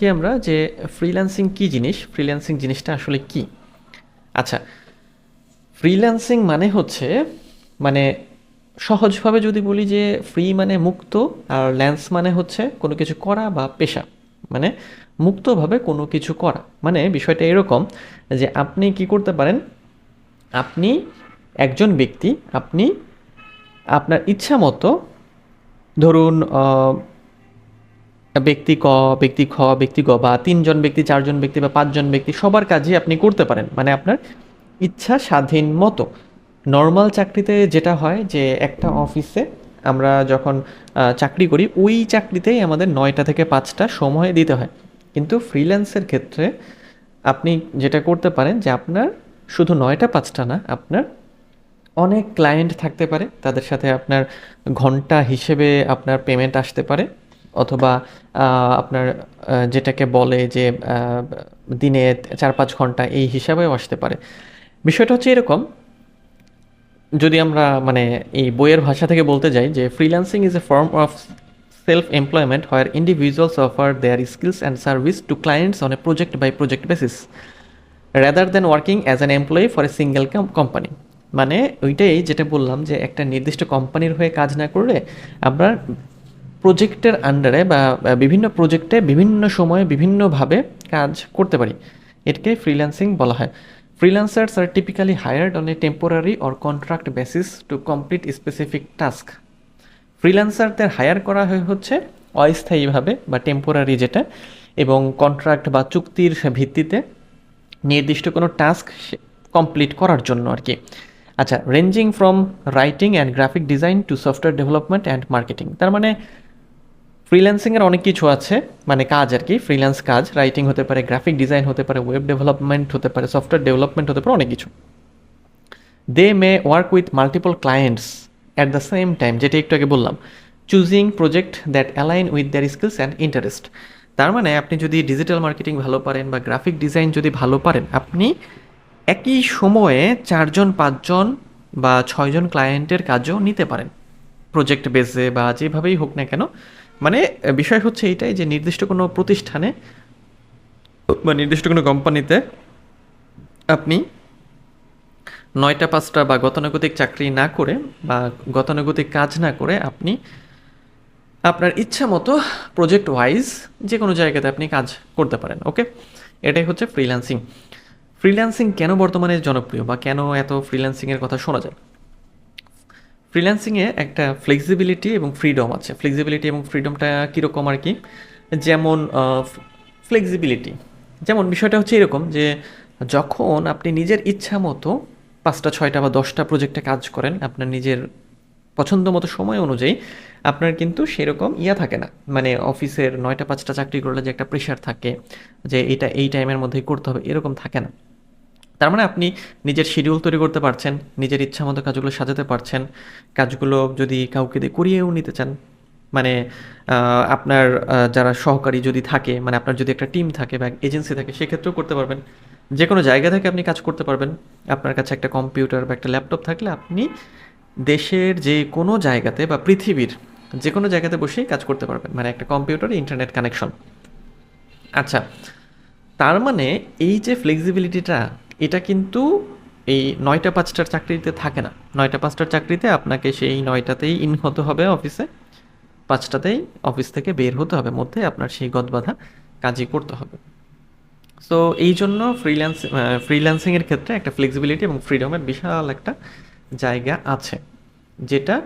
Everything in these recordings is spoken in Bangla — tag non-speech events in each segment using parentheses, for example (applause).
কি আমরা? যে ফ্রিল্যান্সিং কি জিনিস? ফ্রিল্যান্সিং জিনিসটা আসলে কি? আচ্ছা ফ্রিল্যান্সিং মানে হচ্ছে মানে সহজভাবে যদি বলি যে ফ্রি মানে মুক্ত, আর ল্যান্স মানে হচ্ছে কোনো কিছু করা বা পেশা। মানে মুক্তভাবে কোনো কিছু করা। মানে বিষয়টা এরকম যে আপনি কি করতে পারেন? আপনি একজন ব্যক্তি, আপনি আপনার ইচ্ছা মতো ধরুন ব্যক্তি ক, ব্যক্তি খ, ব্যক্তি গ বা তিনজন ব্যক্তি, চারজন ব্যক্তি বা পাঁচজন ব্যক্তি সবার কাজই আপনি করতে পারেন। মানে আপনার ইচ্ছা স্বাধীন মতো। নর্মাল চাকরিতে যেটা হয় যে একটা অফিসে আমরা যখন চাকরি করি, ওই চাকরিতেই আমাদের নয়টা থেকে পাঁচটা সময় দিতে হয়। কিন্তু ফ্রিল্যান্সের ক্ষেত্রে আপনি যেটা করতে পারেন যে আপনার শুধু নয়টা পাঁচটা না, আপনার অনেক ক্লায়েন্ট থাকতে পারে। তাদের সাথে আপনার ঘণ্টা হিসেবে আপনার পেমেন্ট আসতে পারে। অথবা আপনার যেটাকে বলে যে দিনে চার পাঁচ ঘণ্টা এই হিসাবেও আসতে পারে। বিষয়টা হচ্ছে এরকম, যদি আমরা মানে এই বইয়ের ভাষা থেকে বলতে যাই যে freelancing is a form of self employment where individuals offer their skills and service to clients on a project by project basis rather than working as an employee for a single company মানে ওইটাই যেটা বললাম যে, একটা নির্দিষ্ট কোম্পানির হয়ে কাজ না করলে আমরা প্রজেক্টের আন্ডারে বা বিভিন্ন প্রজেক্টে বিভিন্ন সময়ে বিভিন্নভাবে কাজ করতে পারি। এটাকে ফ্রিল্যান্সিং বলা হয়। Freelancers are typically hired on a temporary or contract basis to complete specific task ফ্রিল্যান্সারদের higher করা হয় হচ্ছে অস্থায়ীভাবে বা টেম্পোরারি যেটা, এবং কন্ট্রাক্ট বা চুক্তির ভিত্তিতে নির্দিষ্ট কোনো টাস্ক কমপ্লিট করার জন্য আর কি আচ্ছা ranging from writing and graphic design to software development and marketing তার মানে ফ্রিল্যান্সিংয়ের অনেক কিছু আছে মানে কাজ আর কি ফ্রিল্যান্স কাজ রাইটিং হতে পারে গ্রাফিক ডিজাইন হতে পারে ওয়েব ডেভেলপমেন্ট হতে পারে সফটওয়্যার ডেভেলপমেন্ট হতে পারে, অনেক কিছু। They may work with multiple clients at the same time যেটা একটু আগে বললাম। Choosing project that align with their skills and interest তার মানে আপনি যদি ডিজিটাল মার্কেটিং ভালো পারেন বা গ্রাফিক ডিজাইন যদি ভালো পারেন, আপনি একই সময়ে চারজন, পাঁচজন বা ছয়জন ক্লায়েন্টের কাজও নিতে পারেন। প্রজেক্ট বেসে বা যেভাবেই হোক না কেন। মানে বিষয় হচ্ছে এইটাই যে নির্দিষ্ট কোনো প্রতিষ্ঠানে বা নির্দিষ্ট কোনো কোম্পানিতে আপনি নয়টা, পাঁচটা বা গতানুগতিক চাকরি না করে বা গতানুগতিক কাজ না করে আপনি আপনার ইচ্ছা মতো প্রজেক্ট ওয়াইজ যে কোনো জায়গাতে আপনি কাজ করতে পারেন ওকে এটাই হচ্ছে ফ্রিল্যান্সিং ফ্রিল্যান্সিং কেন বর্তমানে জনপ্রিয় বা কেন এত ফ্রিল্যান্সিংয়ের কথা শোনা যায়? ফ্রিল্যান্সিংয়ে একটা ফ্লেক্সিবিলিটি এবং ফ্রিডম আছে। ফ্লেক্সিবিলিটি এবং ফ্রিডমটা কীরকম আর কি? যেমন ফ্লেক্সিবিলিটি যেমন বিষয়টা হচ্ছে এরকম যে, যখন আপনি নিজের ইচ্ছা মতো পাঁচটা, ছয়টা বা দশটা প্রজেক্টে কাজ করেন, আপনার নিজের পছন্দ মতো সময় অনুযায়ী, আপনার কিন্তু সেরকম ইয়া থাকে না। মানে অফিসের নয়টা, পাঁচটা চাকরি করলে যে একটা প্রেশার থাকে, যে এটা এই টাইমের মধ্যেই করতে হবে, এরকম থাকে না। তার মানে আপনি নিজের শিডিউল তৈরি করতে পারছেন, নিজের ইচ্ছা মতো কাজগুলো সাজাতে পারছেন, কাজগুলো যদি কাউকে দিয়ে করিয়েও নিতে চান মানে আপনার যারা সহকারী যদি থাকে মানে আপনার যদি একটা টিম থাকে বা এজেন্সি থাকে, সেক্ষেত্রেও করতে পারবেন। যে কোনো জায়গা থেকে আপনি কাজ করতে পারবেন। আপনার কাছে একটা কম্পিউটার বা একটা ল্যাপটপ থাকলে আপনি দেশের যে কোনো জায়গাতে বা পৃথিবীর যে কোনো জায়গাতে বসেই কাজ করতে পারবেন। মানে একটা কম্পিউটার ইন্টারনেট কানেকশন আচ্ছা তার মানে এই যে ফ্লেক্সিবিলিটিটা এটা কিন্তু এই নয়টা পাঁচটার চাকরিতে থাকে না। নয়টা পাঁচটার চাকরিতে আপনাকে সেই নয়টাতেই ইন হতে হবে অফিসে। পাঁচটাতেই অফিস থেকে বের হতে হবে, মধ্যে আপনার সেই গদবাধা কাজই করতে হবে। সো এই জন্য ফ্রিল্যান্স ফ্রিল্যান্সিংয়ের ক্ষেত্রে একটা ফ্লেক্সিবিলিটি এবং ফ্রিডমের বিশাল একটা জায়গা আছে। যেটা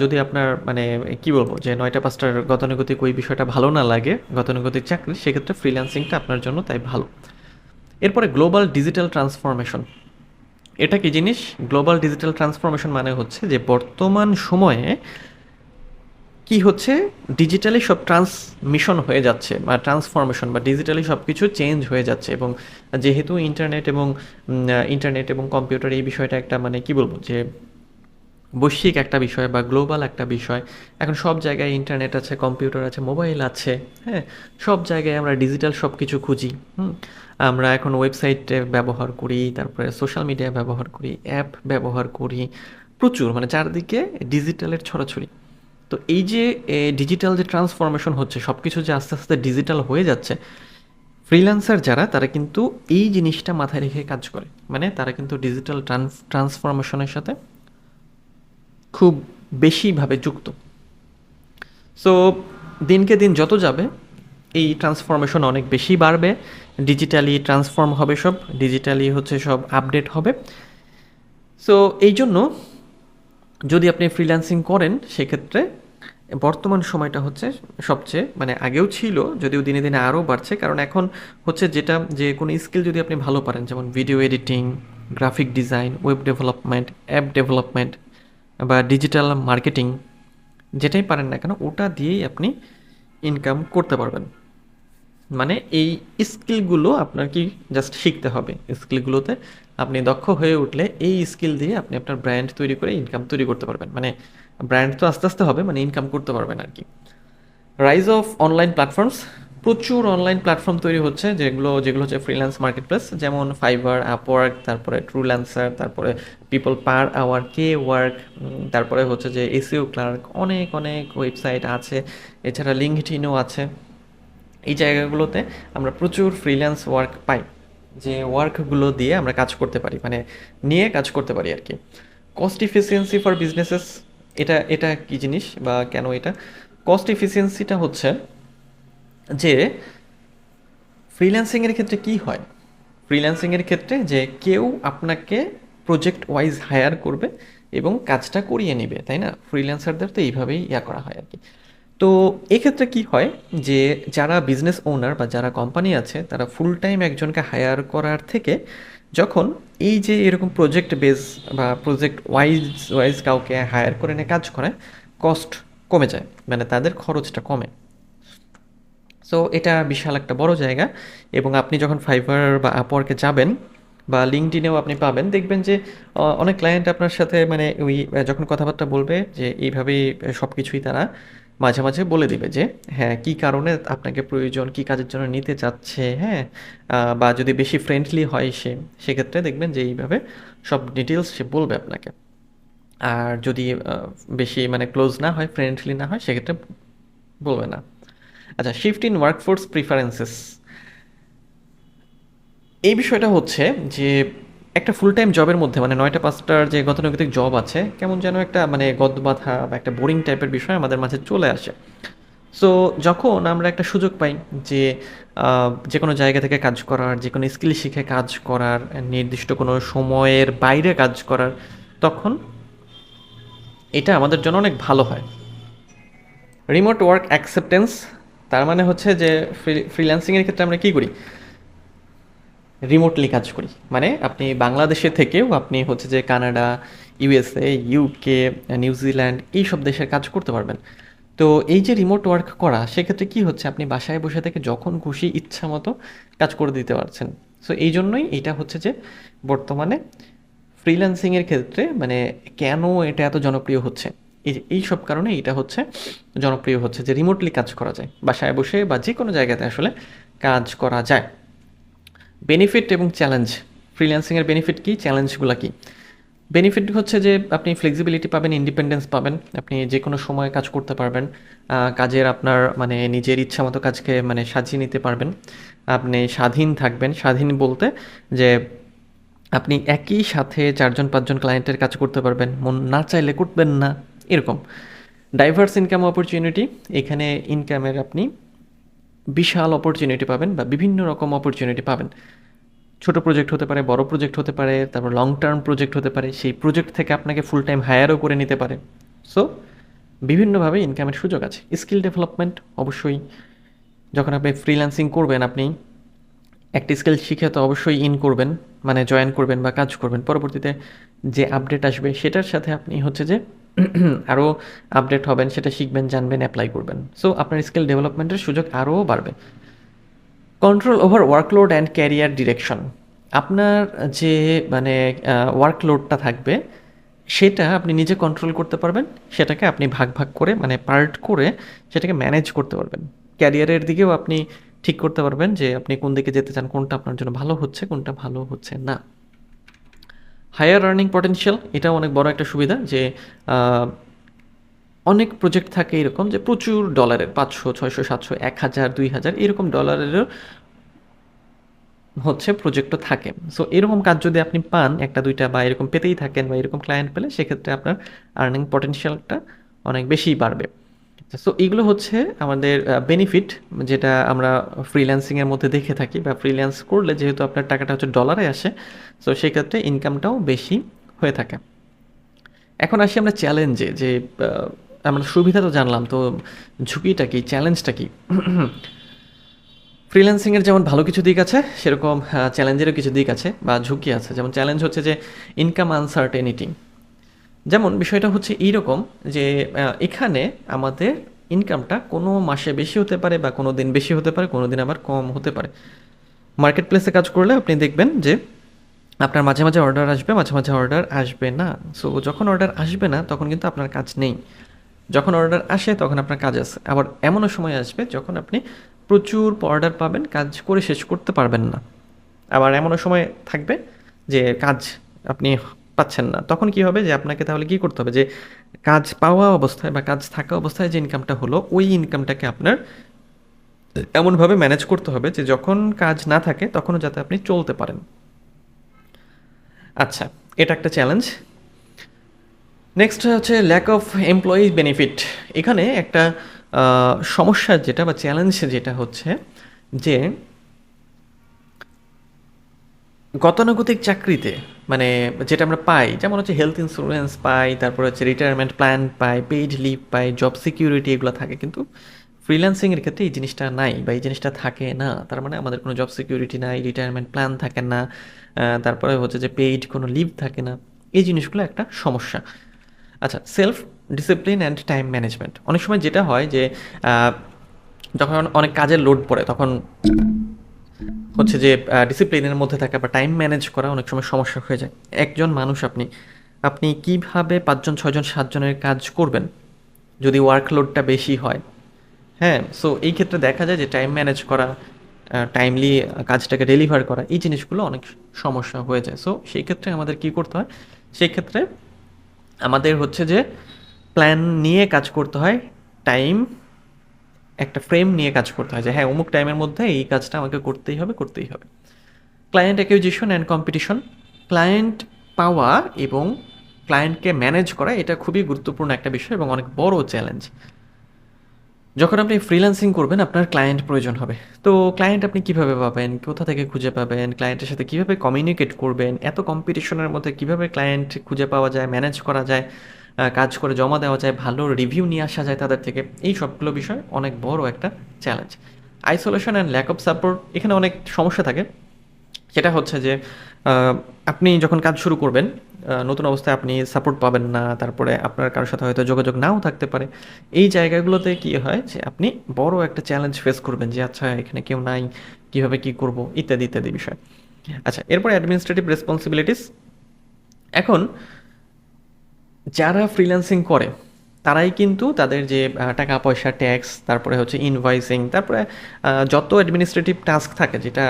যদি আপনার মানে কি বলব, যে নয়টা পাঁচটার গতানুগতিক ওই বিষয়টা ভালো না লাগে, গতানুগতিক চাকরি, সেক্ষেত্রে ফ্রিল্যান্সিংটা আপনার জন্য তাই ভালো। এরপরে গ্লোবাল ডিজিটাল ট্রান্সফরমেশন এটা কি জিনিস? গ্লোবাল ডিজিটাল ট্রান্সফরমেশন মানে হচ্ছে যে বর্তমান সময়ে কি হচ্ছে? ডিজিটালি সব ট্রান্সমিশন হয়ে যাচ্ছে বা ট্রান্সফরমেশন বা ডিজিটালি সব কিছু চেঞ্জ হয়ে যাচ্ছে এবং যেহেতু ইন্টারনেট এবং ইন্টারনেট এবং কম্পিউটার এই বিষয়টা একটা মানে কি বলব যে বৈশ্বিক একটা বিষয় বা গ্লোবাল একটা বিষয়। এখন সব জায়গায় ইন্টারনেট আছে কম্পিউটার আছে মোবাইল আছে হ্যাঁ? সব জায়গায় আমরা ডিজিটাল সব কিছু খুঁজি, হুম? আমরা এখন ওয়েবসাইট ব্যবহার করি, তারপরে সোশ্যাল মিডিয়া ব্যবহার করি অ্যাপ ব্যবহার করি, প্রচুর মানে চারদিকে ডিজিটালের ছড়াছড়ি। তো এই যে ডিজিটাল যে ট্রান্সফরমেশন হচ্ছে সব কিছু যে আস্তে আস্তে ডিজিটাল হয়ে যাচ্ছে ফ্রিল্যান্সার যারা, তারা কিন্তু এই জিনিসটা মাথায় রেখে কাজ করে। মানে তারা কিন্তু ডিজিটাল ট্রান্সফরমেশনের সাথে খুব বেশিভাবে যুক্ত। সো দিনকে দিন যত যাবে, এই ট্রান্সফরমেশন অনেক বেশি বাড়বে। ডিজিটালি ট্রান্সফর্ম হবে সব ডিজিটালি হচ্ছে সব আপডেট হবে। সো এই জন্য যদি আপনি ফ্রিল্যান্সিং করেন, সেক্ষেত্রে বর্তমান সময়টা হচ্ছে সবচেয়ে মানে আগেও ছিল, যদিও দিনে দিনে আরও বাড়ছে, কারণ এখন হচ্ছে যেটা, যে কোনো স্কিল যদি আপনি ভালো পারেন, যেমন video editing graphic design web development app development বা ডিজিটাল মার্কেটিং যেটাই পারেন না কেন, ওটা দিয়েই আপনি ইনকাম করতে পারবেন। মানে এই স্কিলগুলো আপনার কি জাস্ট শিখতে হবে। স্কিলগুলোতে আপনি দক্ষ হয়ে উঠলে এই স্কিল দিয়ে আপনি আপনার ব্র্যান্ড তৈরি করে ইনকাম তৈরি করতে পারবেন। মানে ব্র্যান্ড তো আস্তে আস্তে হবে মানে ইনকাম করতে পারবেন আর কি। রাইজ অফ অনলাইন প্ল্যাটফর্মস প্রচুর অনলাইন প্ল্যাটফর্ম তৈরি হচ্ছে, যেগুলো যেগুলো হচ্ছে ফ্রিল্যান্স মার্কেট প্লেস যেমন ফাইবার আপওয়ার্ক তারপরে ট্রুল্যান্সার তারপরে পিপল পার আওয়ার কে ওয়ার্ক তারপরে হচ্ছে যে এসিও ক্লার্ক অনেক অনেক ওয়েবসাইট আছে। এছাড়া লিঙ্কডিনও আছে। এই জায়গাগুলোতে আমরা প্রচুর ফ্রিল্যান্স ওয়ার্ক পাই। যে ওয়ার্কগুলো দিয়ে আমরা কাজ করতে পারি মানে নিয়ে কাজ করতে পারি আর কি। কস্ট ইফিসিয়েন্সি ফর বিজনেসেস এটা এটা কি জিনিস বা কেন এটা? কস্ট ইফিসিয়েন্সিটা হচ্ছে যে ফ্রিল্যান্সিংয়ের ক্ষেত্রে কি হয়? ফ্রিল্যান্সিংয়ের ক্ষেত্রে যে কেউ আপনাকে প্রজেক্ট ওয়াইজ হায়ার করবে এবং কাজটা করিয়ে নেবে, তাই না? ফ্রিল্যান্সারদের তো এইভাবেই ইয়া করা হয়। তো এক্ষেত্রে কি হয় যে যারা বিজনেস ওনার বা যারা কোম্পানি আছে, তারা ফুল টাইম একজনকে হায়ার করার থেকে যখন এই যে এরকম প্রজেক্ট বেস বা প্রজেক্ট ওয়াইজ ওয়াইজ কাউকে হায়ার করে নিয়ে কাজ করে কস্ট কমে যায় মানে তাদের খরচটা কমে। সো এটা বিশাল একটা বড় জায়গা এবং আপনি যখন ফাইবার বা আপওয়ার্কে যাবেন বা লিঙ্কডিনেও আপনি পাবেন, দেখবেন যে অনেক ক্লায়েন্ট আপনার সাথে মানে ওই, যখন কথাবার্তা বলবে যে, এইভাবেই সব কিছুই তারা মাঝে মাঝে বলে দিবে যে হ্যাঁ কী কারণে আপনাকে প্রয়োজন, কী কাজের জন্য নিতে চাচ্ছে? হ্যাঁ বা যদি বেশি ফ্রেন্ডলি হয় সে, সেক্ষেত্রে দেখবেন যে এইভাবে সব ডিটেলস সে বলবে আপনাকে। আর যদি বেশি মানে ক্লোজ না হয় ফ্রেন্ডলি না হয়, সেক্ষেত্রে বলবে না। আচ্ছা শিফট ইন ওয়ার্কফোর্স প্রিফারেন্সেস এই বিষয়টা হচ্ছে যে একটা ফুল টাইম জবের মধ্যে মানে নয়টা, পাঁচটার যে গতানুগতিক জব আছে, কেমন যেন একটা মানে গদবাধা বা একটা বোরিং টাইপের বিষয় আমাদের মাঝে চলে আসে। সো যখন আমরা একটা সুযোগ পাই যে যে কোনো জায়গা থেকে কাজ করার, যে কোনো স্কিল শিখে কাজ করার, নির্দিষ্ট কোনো সময়ের বাইরে কাজ করার, তখন এটা আমাদের জন্য অনেক ভালো হয়। রিমোট ওয়ার্ক অ্যাকসেপ্টেন্স তার মানে হচ্ছে যে ফ্রিল্যান্সিংয়ের ক্ষেত্রে আমরা কী করি? রিমোটলি কাজ করি। মানে আপনি বাংলাদেশে থেকেও আপনি হচ্ছে যে কানাডা, ইউএসএ ইউকে নিউজিল্যান্ড এই সব দেশের কাজ করতে পারবেন। তো এই যে রিমোট ওয়ার্ক করা, সেক্ষেত্রে কি হচ্ছে? আপনি বাসায় বসে থেকে যখন খুশি, ইচ্ছা মতো কাজ করে দিতে পারছেন। সো এই জন্যই এটা হচ্ছে যে বর্তমানে ফ্রিল্যান্সিংয়ের ক্ষেত্রে মানে কেন এটা এত জনপ্রিয় হচ্ছে? এই এই সব কারণে এটা হচ্ছে জনপ্রিয় হচ্ছে যে রিমোটলি কাজ করা যায়। বাসায় বসে বা যে কোনো জায়গাতে আসলে কাজ করা যায়। বেনিফিট এবং চ্যালেঞ্জ ফ্রিল্যান্সিংয়ের বেনিফিট কী? চ্যালেঞ্জগুলো কী? বেনিফিট হচ্ছে যে আপনি ফ্লেক্সিবিলিটি পাবেন ইন্ডিপেন্ডেন্স পাবেন। আপনি যে কোনো সময় কাজ করতে পারবেন। কাজের আপনার মানে নিজের ইচ্ছা মতো কাজকে মানে সাজিয়ে নিতে পারবেন। আপনি স্বাধীন থাকবেন। স্বাধীন বলতে যে আপনি একই সাথে চারজন, পাঁচজন ক্লায়েন্টের কাজ করতে পারবেন। মন না চাইলে করবেন না। এরকম। ডাইভার্স ইনকাম অপরচুনিটি এখানে ইনকামের আপনি বিশাল অপরচুনিটি পাবেন বা বিভিন্ন রকম অপরচুনিটি পাবেন। ছোট প্রজেক্ট হতে পারে, বড় প্রজেক্ট হতে পারে, তারপর লং টার্ম প্রজেক্ট হতে পারে, সেই প্রজেক্ট থেকে আপনাকে ফুল টাইম হায়ারও করে নিতে পারে। সো বিভিন্নভাবে ইনকামের সুযোগ আছে। স্কিল ডেভেলপমেন্ট অবশ্যই যখন আপনি ফ্রিল্যান্সিং করবেন আপনি, একটা স্কিল শিখে তো অবশ্যই ইন করবেন মানে জয়েন করবেন বা কাজ করবেন। পরবর্তীতে যে আপডেট আসবে, সেটার সাথে আপনি হচ্ছে যে (clears throat) আরও আপডেট হবেন, সেটা শিখবেন, জানবেন অ্যাপ্লাই করবেন। সো আপনার স্কিল ডেভেলপমেন্টের সুযোগ আরও বাড়বে। Control over workload and career direction আপনার যে মানে ওয়ার্কলোডটা থাকবে, সেটা আপনি নিজে কন্ট্রোল করতে পারবেন, সেটাকে আপনি ভাগ ভাগ করে মানে পার্ট করে সেটাকে ম্যানেজ করতে পারবেন। ক্যারিয়ারের দিকেও আপনি ঠিক করতে পারবেন যে, আপনি কোন দিকে যেতে চান, কোনটা আপনার জন্য ভালো হচ্ছে, কোনটা ভালো হচ্ছে না। হায়ার আর্নিং পটেনশিয়াল এটাও অনেক বড় একটা সুবিধা যে অনেক প্রজেক্ট থাকে এরকম যে প্রচুর ডলারের পাঁচশো, ছয়শো, সাতশো, এক হাজার, দুই হাজার, এরকম ডলারেরও হচ্ছে প্রজেক্টও থাকে। সো এরকম কাজ যদি আপনি পান, একটা, দুইটা বা এরকম পেতেই থাকেন বা এরকম ক্লায়েন্ট পেলে, সেক্ষেত্রে আপনার আর্নিং পটেনশিয়ালটা অনেক বেশিই বাড়বে। সো এগুলো হচ্ছে আমাদের বেনিফিট যেটা আমরা ফ্রিল্যান্সিংয়ের মধ্যে দেখে থাকি বা ফ্রিল্যান্স করলে যেহেতু আপনার টাকাটা হচ্ছে ডলারে আসে সো সেক্ষেত্রে ইনকামটাও বেশি হয়ে থাকে। এখন আসি আমরা চ্যালেঞ্জে যে আমরা সুবিধা তো জানলাম, তো ঝুঁকিটা কি চ্যালেঞ্জটা কি? ফ্রিল্যান্সিংয়ের যেমন ভালো কিছু দিক আছে, সেরকম চ্যালেঞ্জেরও কিছু দিক আছে বা ঝুঁকি আছে। যেমন চ্যালেঞ্জ হচ্ছে যে ইনকাম আনসার্টেনিটি যেমন বিষয়টা হচ্ছে এইরকম যে এখানে আমাদের ইনকামটা কোনো মাসে বেশি হতে পারে বা কোনো দিন বেশি হতে পারে, কোনো দিন আবার কম হতে পারে। মার্কেট প্লেসে কাজ করলে আপনি দেখবেন যে, আপনার মাঝে মাঝে অর্ডার আসবে, মাঝে মাঝে অর্ডার আসবে না। সো যখন অর্ডার আসবে না, তখন কিন্তু আপনার কাজ নেই। যখন অর্ডার আসে, তখন আপনার কাজ আছে। আবার এমনও সময় আসবে যখন আপনি প্রচুর অর্ডার পাবেন, কাজ করে শেষ করতে পারবেন না। আবার এমনও সময় থাকবে যে কাজ আপনি পাচ্ছেন না। তখন কি হবে যে আপনাকে তাহলে কি করতে হবে? যে কাজ পাওয়া অবস্থায় বা কাজ থাকা অবস্থায় যে ইনকামটা হলো, ওই ইনকামটাকে আপনার এমনভাবে ম্যানেজ করতে হবে যে যখন কাজ না থাকে, তখনও যাতে আপনি চলতে পারেন। আচ্ছা এটা একটা চ্যালেঞ্জ নেক্সট হচ্ছে ল্যাক অফ এমপ্লয়ি বেনিফিট এখানে একটা সমস্যা যেটা বা চ্যালেঞ্জ যেটা হচ্ছে যে গতানুগতিক চাকরিতে মানে যেটা আমরা পাই, যেমন হচ্ছে হেলথ ইন্স্যুরেন্স পাই, তারপর হচ্ছে রিটায়ারমেন্ট প্ল্যান পাই পেইড লিভ পাই জব সিকিউরিটি এগুলো থাকে, কিন্তু ফ্রিল্যান্সিংয়ের ক্ষেত্রে এই জিনিসটা নাই বা এই জিনিসটা থাকে না। তার মানে আমাদের কোনো জব সিকিউরিটি নাই রিটায়ারমেন্ট প্ল্যান থাকে না তারপরে হচ্ছে যে পেইড কোনো লিভ থাকে না। এই জিনিসগুলো একটা সমস্যা। আচ্ছা self discipline and time management অনেক সময় যেটা হয় যে যখন অনেক কাজের লোড পড়ে, তখন হচ্ছে যে ডিসিপ্লিনের মধ্যে থাকা বা টাইম ম্যানেজ করা অনেক সময় সমস্যা হয়ে যায়। একজন মানুষ আপনি আপনি কীভাবে পাঁচজন, ছয়জন, সাতজনের কাজ করবেন? যদি ওয়ার্কলোডটা বেশি হয় হ্যাঁ? সো এই ক্ষেত্রে দেখা যায় যে টাইম ম্যানেজ করা টাইমলি কাজটাকে ডেলিভার করা, এই জিনিসগুলো অনেক সমস্যা হয়ে যায়। সো সেই ক্ষেত্রে আমাদের কি করতে হয়? সেই ক্ষেত্রে আমাদের হচ্ছে যে প্ল্যান নিয়ে কাজ করতে হয় টাইম একটা ফ্রেম নিয়ে কাজ করতে হয় যে হ্যাঁ অমুক টাইমের মধ্যে এই কাজটা আমাকে করতেই হবে করতেই হবে। Client acquisition and competition client পাওয়া এবং ক্লায়েন্টকে ম্যানেজ করা এটা খুবই গুরুত্বপূর্ণ একটা বিষয় এবং অনেক বড় চ্যালেঞ্জ যখন আপনি ফ্রিল্যান্সিং করবেন, আপনার ক্লায়েন্ট প্রয়োজন হবে। তো ক্লায়েন্ট আপনি কীভাবে পাবেন? কোথা থেকে খুঁজে পাবেন? ক্লায়েন্টের সাথে কীভাবে কমিউনিকেট করবেন? এত কম্পিটিশনের মধ্যে কীভাবে ক্লায়েন্ট খুঁজে পাওয়া যায় ম্যানেজ করা যায় কাজ করে জমা দেওয়া যায়, ভালো রিভিউ নিয়ে আসা যায় তাদের থেকে, এই সবগুলো বিষয় অনেক বড় একটা challenge isolation and lack of support এখানে অনেক সমস্যা থাকে। সেটা হচ্ছে যে আপনি যখন কাজ শুরু করবেন নতুন অবস্থায় আপনি সাপোর্ট পাবেন না, তারপরে আপনার কারোর সাথে হয়তো যোগাযোগ নাও থাকতে পারে। এই জায়গাগুলোতে কি হয় যে আপনি বড় একটা চ্যালেঞ্জ ফেস করবেন যে আচ্ছা এখানে কেউ নাই, কীভাবে কি করব? ইত্যাদি ইত্যাদি বিষয়। আচ্ছা এরপরে অ্যাডমিনিস্ট্রেটিভ রেসপন্সিবিলিটিস এখন, যারা ফ্রিল্যান্সিং করে তারাই কিন্তু তাদের যে টাকা পয়সা ট্যাক্স তারপরে হচ্ছে ইনভয়েসিং তারপরে যত অ্যাডমিনিস্ট্রেটিভ টাস্ক থাকে, যেটা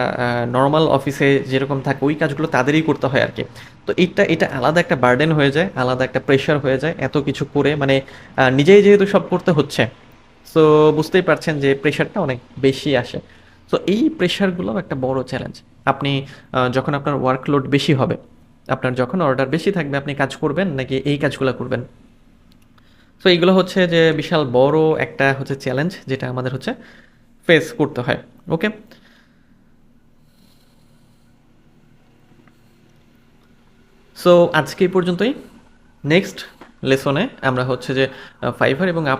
নর্মাল অফিসে যেরকম থাকে, ওই কাজগুলো তাদেরই করতে হয় আর কি তো এটা এটা আলাদা একটা বার্ডেন হয়ে যায়, আলাদা একটা প্রেশার হয়ে যায়, এত কিছু করে মানে নিজেই যেহেতু সব করতে হচ্ছে সো বুঝতেই পারছেন যে প্রেশারটা অনেক বেশি আসে। সো এই প্রেশারগুলো একটা বড় চ্যালেঞ্জ আপনি যখন আপনার ওয়ার্কলোড বেশি হবে, আপনার যখন অর্ডার বেশি থাকবে, আপনি কাজ করবেন, নাকি এই কাজগুলো করবেন? সো এইগুলো হচ্ছে যে বিশাল বড় একটা হচ্ছে চ্যালেঞ্জ যেটা আমাদের হচ্ছে ফেস করতে হয় ওকে সো আজকে এই পর্যন্তই। নেক্সট লেসনে আমরা হচ্ছে যে ফাইভার এবং আপ